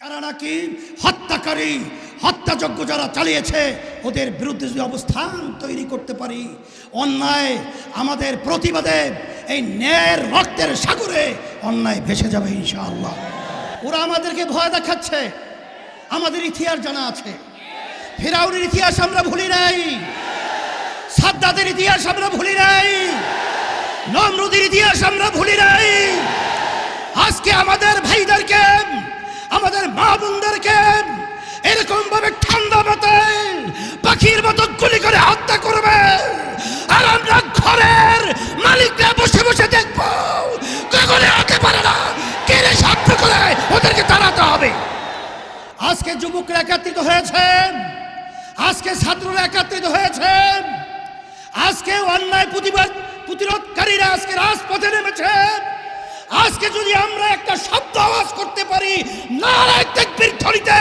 যারা নাকি হত্যাকারী, হত্যাযজ্ঞ যারা চালিয়েছে, ওদের বিরুদ্ধে যদি অবস্থান তৈরি করতে পারি, অন্যায় আমাদের প্রতিবাদে এই ন্যায়ের রক্তের সাগরে অন্যায় ভেসে যাবে ইনশাআল্লাহ। ওরা আমাদেরকে ভয় দেখাচ্ছে, আমাদের ইতিহাস জানা আছে। ফেরাউনের ইতিহাস আমরা ভুলি নাই, সাদ্দাদের ইতিহাস আমরা ভুলি নাই, নমরুদের ইতিহাস আমরা ভুলি নাই। আজকে আমাদের ভাইদেরকে গুলি করে হত্যা করবে। আর আমরা ঘরের মালিকরা বসে বসে দেখব। কখনো হতে পারে না। কেড়ে সাধ্য করে ওদেরকে তাড়াতে হবে। আজকে যুবকরা একাত্রিত হয়েছে আজকে ছাত্ররা একাত্রিত হয়েছে আজকে অন্যায় প্রতিবাদ প্রতিরোধকারীরা আজকে রাজপথে নেমেছে আজকে যদি আমরা একটা শব্দ আওয়াজ করতে পারি, নারায় দেখবির ধ্বনিতে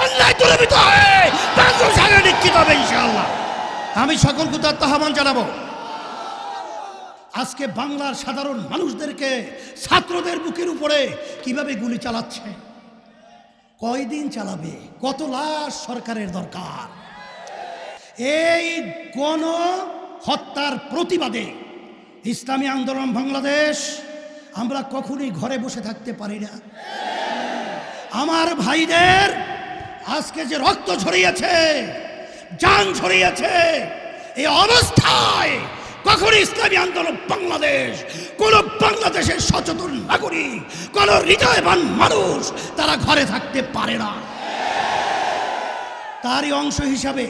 অন্যায় দূরীভূত হয়ে বাংলা সাগরে নিশ্চিত হবে ইনশাআল্লাহ। আমি সকল কুতার আহ্বান জানাব। আজকে বাংলার সাধারণ মানুষদেরকে ছাত্রদের বুকের উপরে কীভাবে গুলি চালাচ্ছে? কয়দিন চালাবে? কত লাশ সরকারের দরকার? এই গণ হত্যার প্রতিবাদে ইসলামী আন্দোলন বাংলাদেশ আমরা কখনই ঘরে বসে থাকতে পারি না। আমার ভাইদের আজকে যে রক্ত ছড়িয়েছে যান ছড়িয়েছে। এই অবস্থায় কখন ইসলামী আন্দোলন বাংলাদেশ, কোন বাংলাদেশের সচেতন নাগরিক, কোন হৃদয়বান মানুষ তারা ঘরে থাকতে পারে না। তারই অংশ হিসাবে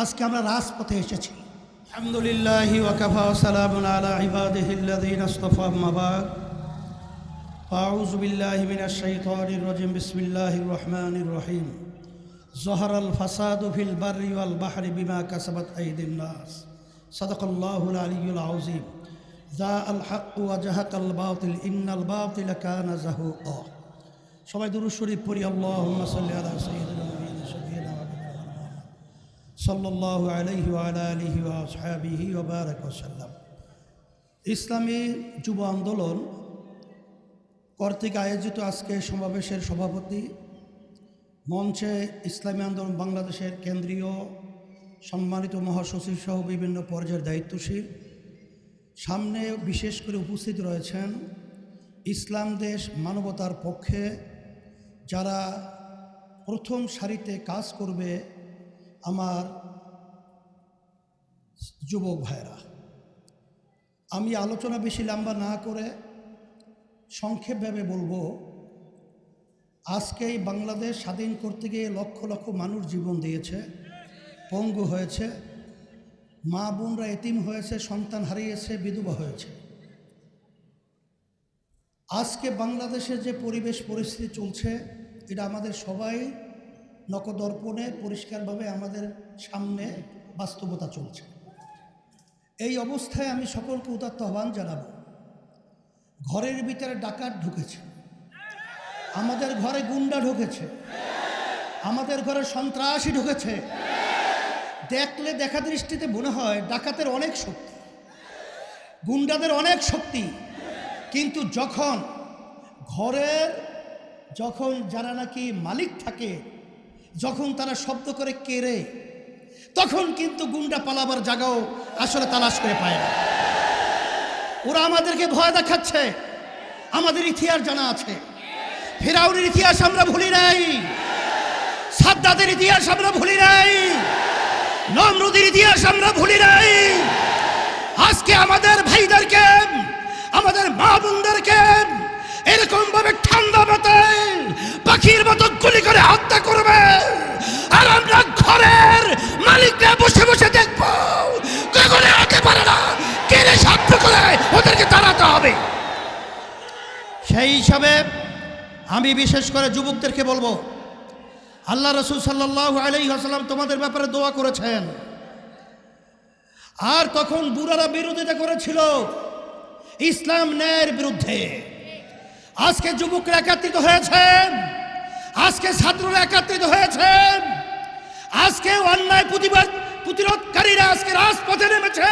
আজকে আমরা রাজপথে এসেছি। আলহামদুলিল্লাহি ওয়াকাফা সালামুন আলা ইবাদিহিল্লাযীনা ইসতাফা বাদ। আউযু বিল্লাহি মিনাশ শাইতানির রাজিম। বিসমিল্লাহির রহমানির রহিম। জহর ফাসাদ ফিল বারি বাহারি বিমা কাসাবাত আইদিন সাদাকাল্লাহুল আলিউল আউজিম জা আল হাক জাহাক আল বাতিল, ইন্নাল বাতিল কানা জাহু অ সবাই দুরুদ শরীফ পড়ি সাল্লি আলা সাইয়্যিদিনা সাল্লাল্লাহু আলাইহি ওয়া আলা আলিহি ওয়া আসহাবিহি ওয়া বারাক ওয়া সাল্লাম। ইসলামী যুব আন্দোলন কর্তৃক আয়োজিত আজকে সমাবেশের সভাপতি মঞ্চে ইসলামী আন্দোলন বাংলাদেশের কেন্দ্রীয় সম্মানিত মহাসচিব সহ বিভিন্ন পর্যায়ের দায়িত্বশীল। সামনে বিশেষ করে উপস্থিত রয়েছেন ইসলাম দেশ মানবতার পক্ষে যারা প্রথম সারিতে কাজ করবে আমার যুবক ভাইরা আমি আলোচনা বেশি লম্বা না করে সংক্ষেপভাবে বলব আজকে এই বাংলাদেশ স্বাধীন করতে গিয়ে লক্ষ লক্ষ মানুষ জীবন দিয়েছে, পঙ্গু হয়েছে, মা বোনরা এতিম হয়েছে, সন্তান হারিয়েছে, বিধবা হয়েছে। আজকে বাংলাদেশের যে পরিবেশ পরিস্থিতি চলছে, এটা আমাদের সবাই নকদর্পণে পরিষ্কারভাবে আমাদের সামনে বাস্তবতা চলছে। এই অবস্থায় আমি সকলকে উদাত্ত আহ্বান জানাব, ঘরের ভিতরে ডাকাত ঢুকেছে। আমাদের ঘরে গুন্ডা ঢুকেছে। আমাদের ঘরে সন্ত্রাসী ঢুকেছে। দেখলে দেখা দৃষ্টিতে মনে হয় ডাকাতের অনেক শক্তি। গুন্ডাদের অনেক শক্তি। কিন্তু যখন ঘরের যখন যারা নাকি মালিক থাকে, যখন তারা শব্দ করে কেড়ে, তখন কিন্তু গুন্ডা পালাবার জায়গাও আসলে তালাশ করে পায় না। ওরা আমাদেরকে ভয় দেখাচ্ছে। আমাদের ইতিহাস জানা আছে। ফেরাউনের ইতিহাস আমরা ভুলি নাই। সাদ্দাদের ইতিহাস আমরা ভুলি নাই। নমরুদের ইতিহাস আমরা ভুলি নাই। আজকে আমাদের ভাইদেরকে, আমাদের মা বোনদেরকে এরকম ভাবে ঠান্ডা মাথায় পাখির মতো গুলি করে হত্যা করবে। আর আমরা ঘরের মালিকরা বসে বসে দেখব, কখনো হতে পারে না। কেড়ে সাধ্য করে ওদেরকে তাড়াতে হবে। সেই হিসাবে আমি বিশেষ করে যুবকদেরকে বলব, আল্লাহ রসুল সাল্লাহ আলাই আসালাম তোমাদের ব্যাপারে দোয়া করেছেন। আর তখন বুড়ারা বিরোধিতা করেছিল ইসলাম ন্যায়ের বিরুদ্ধে। আজকে যুবকরা একাত্রিত হয়েছে আজকে ছাত্ররা একাত্রিত হয়েছে আজকে অন্যায় প্রতিবাদ প্রতিরোধকারীরা আজকে রাজপথে নেমেছে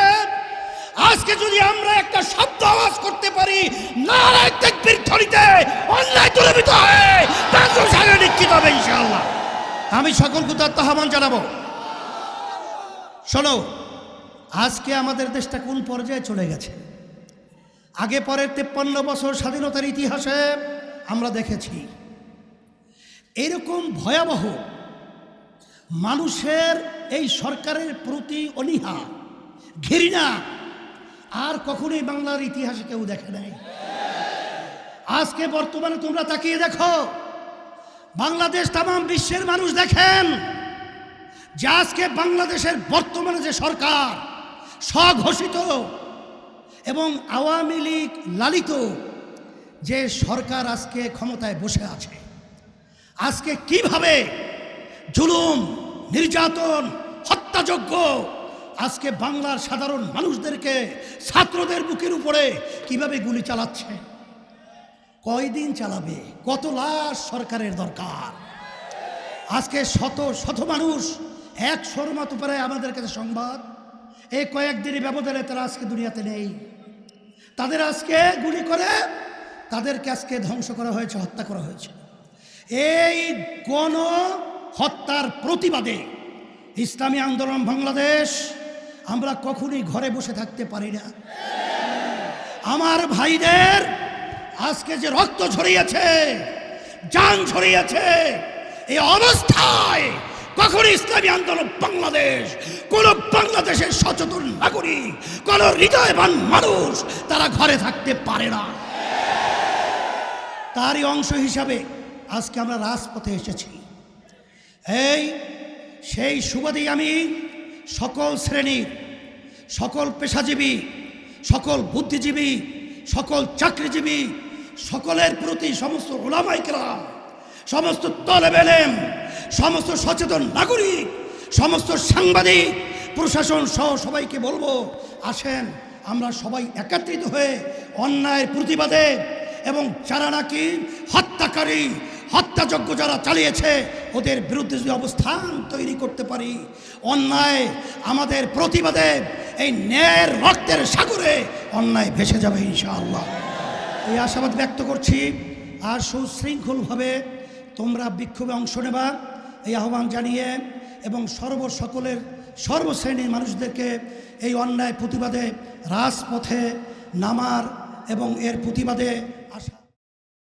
আজকে যদি আমরা একটা শব্দ আওয়াজ করতে পারি ইনশাআল্লাহ। আমি সকলকে তার আহ্বান জানাব। শোনো, আজকে আমাদের দেশটা কোন পর্যায়ে চলে গেছে? আগে পরের তেপ্পান্ন বছর স্বাধীনতার ইতিহাসে আমরা দেখেছি, এরকম ভয়াবহ মানুষের এই সরকারের প্রতি অনীহা, ঘৃণা আর কখনোই বাংলার ইতিহাসে কেউ দেখে নাই। আজকে বর্তমানে তোমরা তাকিয়ে দেখো, বাংলাদেশ তামাম বিশ্বের মানুষ দেখেন যে আজকে বাংলাদেশের বর্তমানে যে সরকার স্বঘোষিত এবং আওয়ামী লীগ লালিত, যে সরকার আজকে ক্ষমতায় বসে আছে, আজকে কীভাবে জুলুম, নির্যাতন, হত্যাযজ্ঞ আজকে বাংলার সাধারণ মানুষদেরকে ছাত্রদের বুকের উপরে কীভাবে গুলি চালাচ্ছে? কয়দিন চালাবে? কত লাশ সরকারের দরকার? আজকে শত শত মানুষ একশোর মতো পারে আমাদের কাছে সংবাদ। এই কয়েকদিনই ব্যবধানে তারা আজকে দুনিয়াতে নেই। তাদের আজকে গুলি করে তাদেরকে আজকে ধ্বংস করা হয়েছে, হত্যা করা হয়েছে। এই গণ হত্যার প্রতিবাদে ইসলামী আন্দোলন বাংলাদেশ আমরা কখনোই ঘরে বসে থাকতে পারি না। আমার ভাইদের আজকে যে রক্ত ছড়িয়েছে যান ছড়িয়েছে এই অবস্থায় কখন ইসলামী আন্দোলন বাংলাদেশ, কোন বাংলাদেশের সচেতন নাগরিক, কোন হৃদয়বান মানুষ তারা ঘরে থাকতে পারে না। তারই অংশ হিসাবে আজকে আমরা রাজপথে এসেছি। এই সেই সুবাদেই আমি সকল শ্রেণির, সকল পেশাজীবী, সকল বুদ্ধিজীবী, সকল চাকরিজীবী, সকলের প্রতি সমস্ত ওলামাইকরাম সমস্ত তলেবেলেম সমস্ত সচেতন নাগরিক, সমস্ত সাংবাদিক, প্রশাসন সহ সবাইকে বলব, আসেন, আমরা সবাই একত্রিত হয়ে অন্যায়ের প্রতিবাদে এবং যারা নাকি হত্যাকারী হত্যাযজ্ঞ যারা চালিয়েছে, ওদের বিরুদ্ধে যদি অবস্থান তৈরি করতে পারি, অন্যায় আমাদের প্রতিবাদে এই ন্যায়ের রক্তের সাগরে অন্যায় ভেসে যাবে ইনশাআল্লাহ। এই আশাবাদ ব্যক্ত করছি, আর সুশৃঙ্খলভাবে তোমরা বিক্ষোভে অংশ নেবা, এই আহ্বান জানিয়ে এবং সর্ব সকলের সর্বশ্রেণীর মানুষদেরকে এই অন্যায় প্রতিবাদে রাজপথে নামার এবং এর প্রতিবাদে